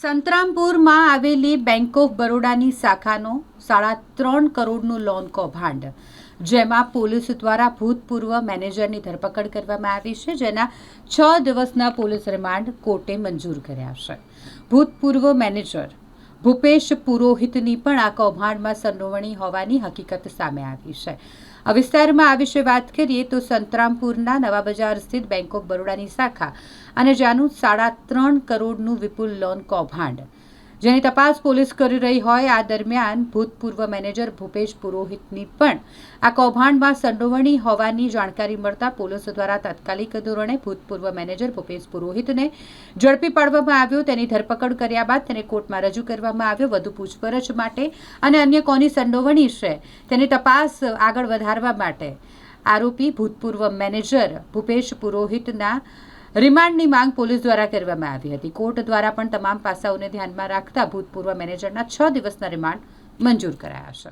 સંતરામપુરમાં આવેલી bank of બરોડાની શાખાનો સાડા ત્રણ કરોડનું લોન કૌભાંડ, જેમાં પોલીસ દ્વારા ભૂતપૂર્વ મેનેજરની ધરપકડ કરવામાં આવી છે, જેના છ દિવસના પોલીસ રિમાન્ડ કોર્ટે મંજૂર કર્યા છે. ભૂતપૂર્વ મેનેજર ભૂપેશ પુરોહિતની પણ આ કૌભાંડમાં સંડોવણી હોવાની હકીકત સામે આવી છે. આ વિસ્તારમાં આ વિશે વાત કરીએ તો સંતરામપુરના નવા બજાર સ્થિત બેંક ઓફ બરોડાની શાખા અને જ્યાંનું સાડા ત્રણ કરોડનું વિપુલ લોન કૌભાંડ. જેની તપાસ પોલીસ કરી રહી હોય, આ દરમિયાન ભૂતપૂર્વ મેનેજર ભૂપેશ પુરોહિતની પણ આ કૌભાંડમાં સંડોવણી હોવાની જાણકારી મળતા પોલીસ દ્વારા તાત્કાલિક ધોરણે ભૂતપૂર્વ મેનેજર ભૂપેશ પુરોહિતને ઝડપી પાડવામાં આવ્યો. તેની ધરપકડ કર્યા બાદ તેને કોર્ટમાં રજૂ કરવામાં આવ્યો. વધુ પૂછપરછ માટે અને અન્ય કોની સંડોવણી છે તેની તપાસ આગળ વધારવા માટે આરોપી ભૂતપૂર્વ મેનેજર ભૂપેશ પુરોહિતના રિમાન્ડની માંગ પોલીસ દ્વારા કરવામાં આવી હતી. કોર્ટ દ્વારા પણ તમામ પાસાઓને ધ્યાનમાં રાખતા ભૂતપૂર્વ મેનેજરના છ દિવસના રિમાન્ડ મંજૂર કરાયા છે.